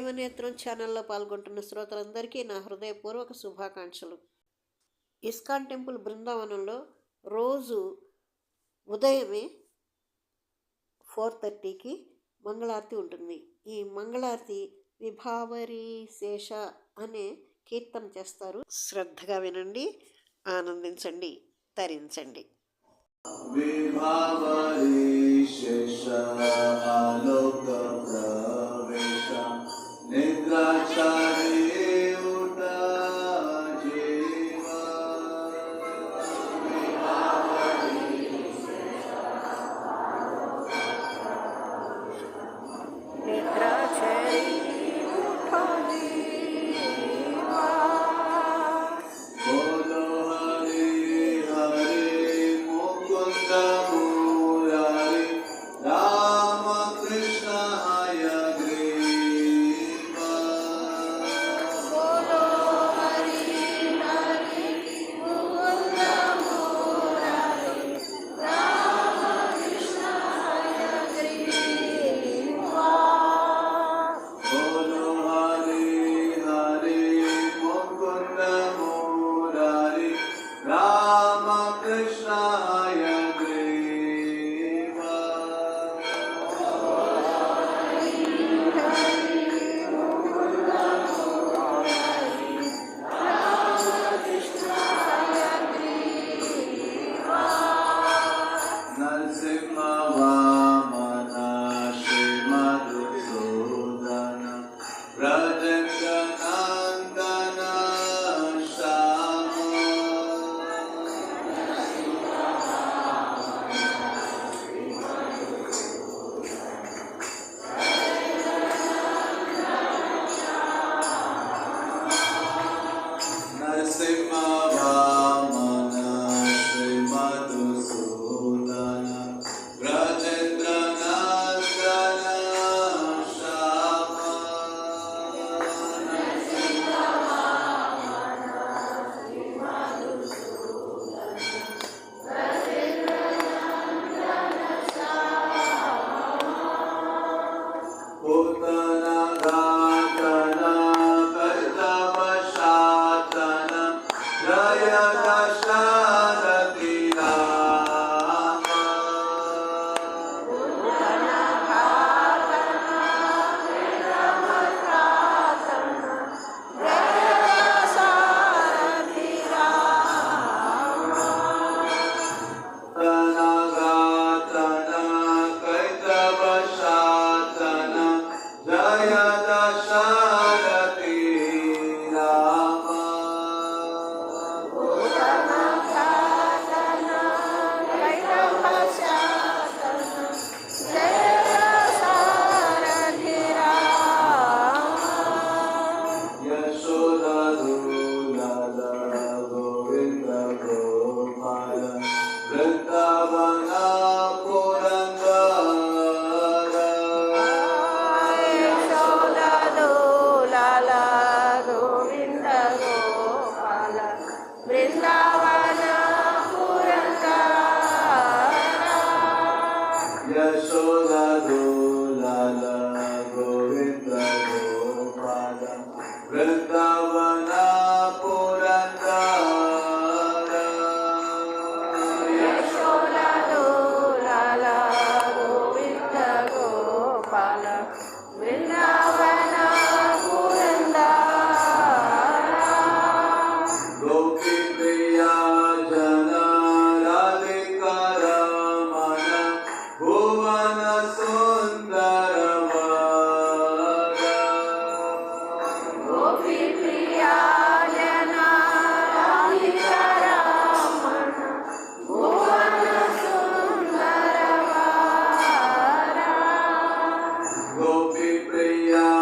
దైవనేత్రం ఛానల్లో పాల్గొంటున్న శ్రోతలందరికీ నా హృదయపూర్వక శుభాకాంక్షలు. ఇస్కాన్ టెంపుల్ బృందావనంలో రోజు ఉదయమే ఫోర్ థర్టీకి మంగళారతి ఉంటుంది. ఈ మంగళారతి విభావరి శేష అనే కీర్తన చేస్తారు. శ్రద్ధగా వినండి ఆనందించండి తరించండి. విభావరి శేష ప్రవేశం. निद्राचारे Brindavana Gopi Priya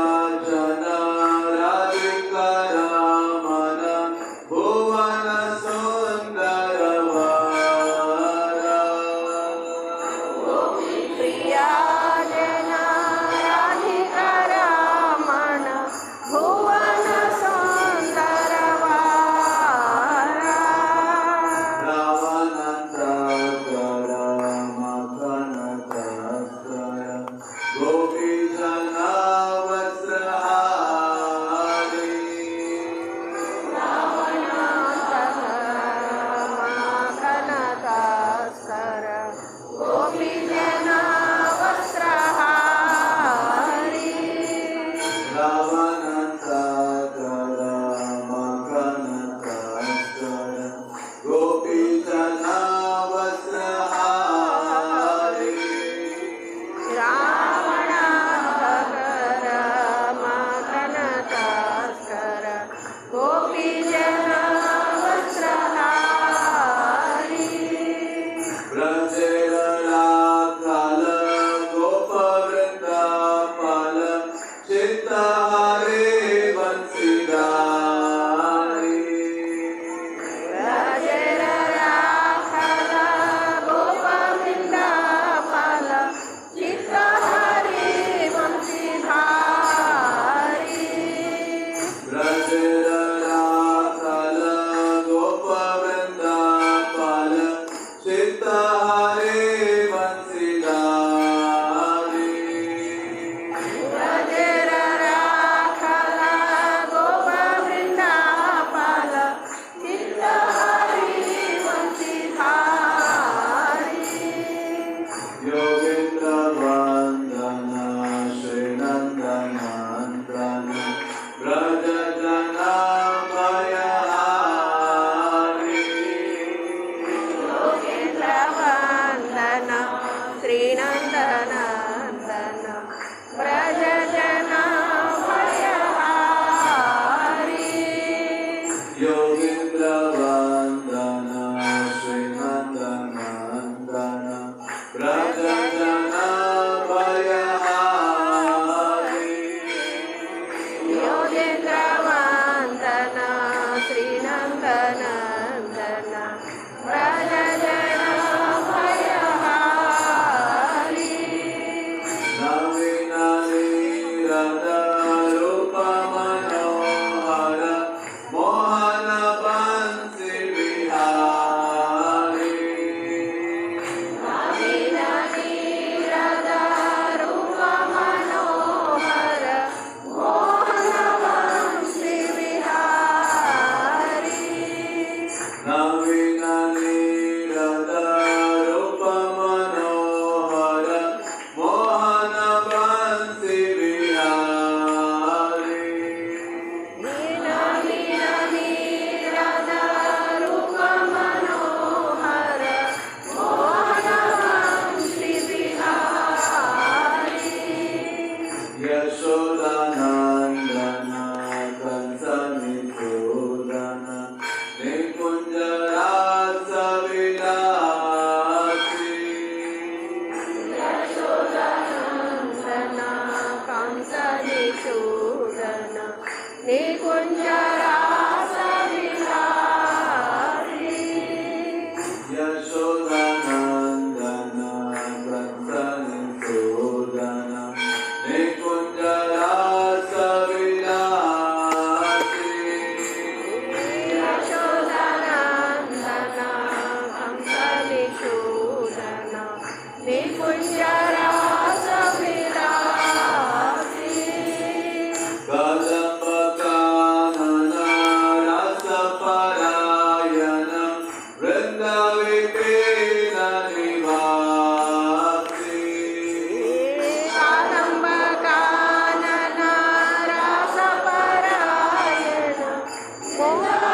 for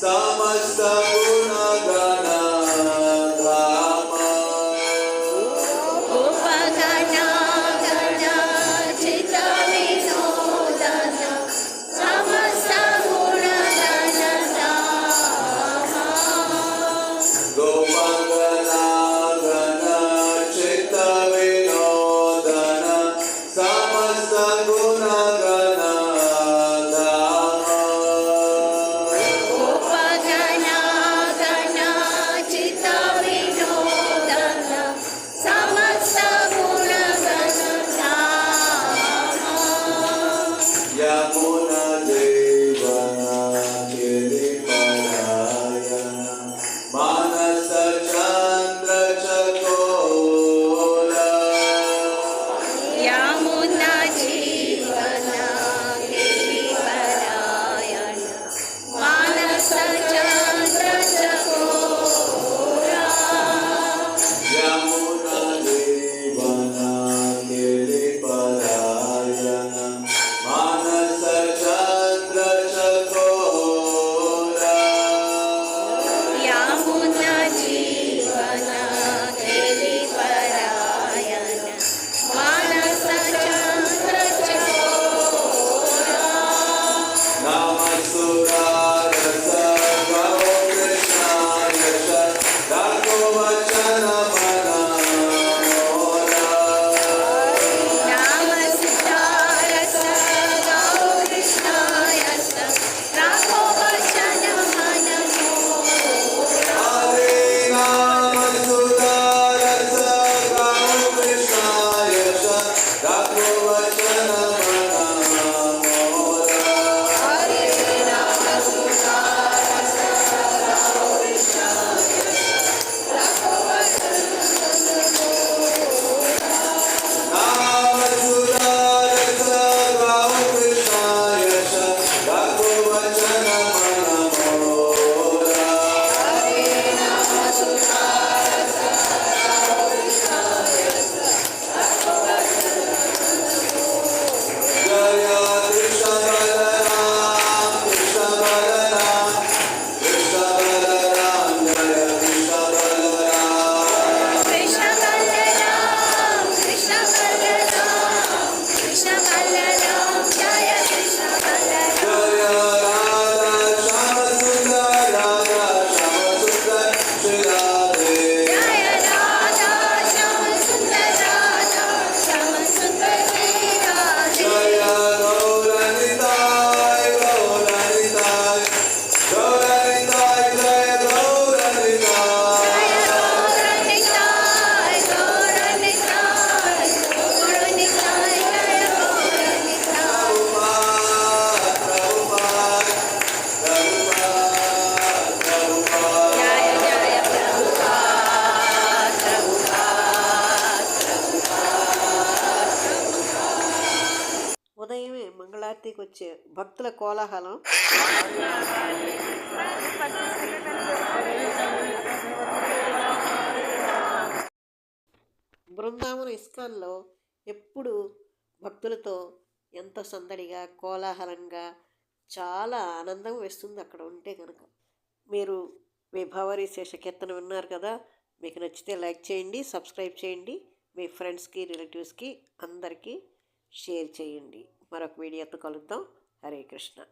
Samasta Guna భక్తుల కోలాహలం. బృందావన ఇస్కాన్లో ఎప్పుడు భక్తులతో ఎంతో సందడిగా కోలాహలంగా చాలా ఆనందం వేస్తుంది అక్కడ ఉంటే కనుక మీరు విభావరి శేష కీర్తన విన్నారు కదా మీకు నచ్చితే లైక్ చేయండి సబ్స్క్రైబ్ చేయండి మీ ఫ్రెండ్స్కి రిలేటివ్స్కి అందరికీ షేర్ చేయండి. మరొక వీడియోతో కలుద్దాం. हरे कृष्ण।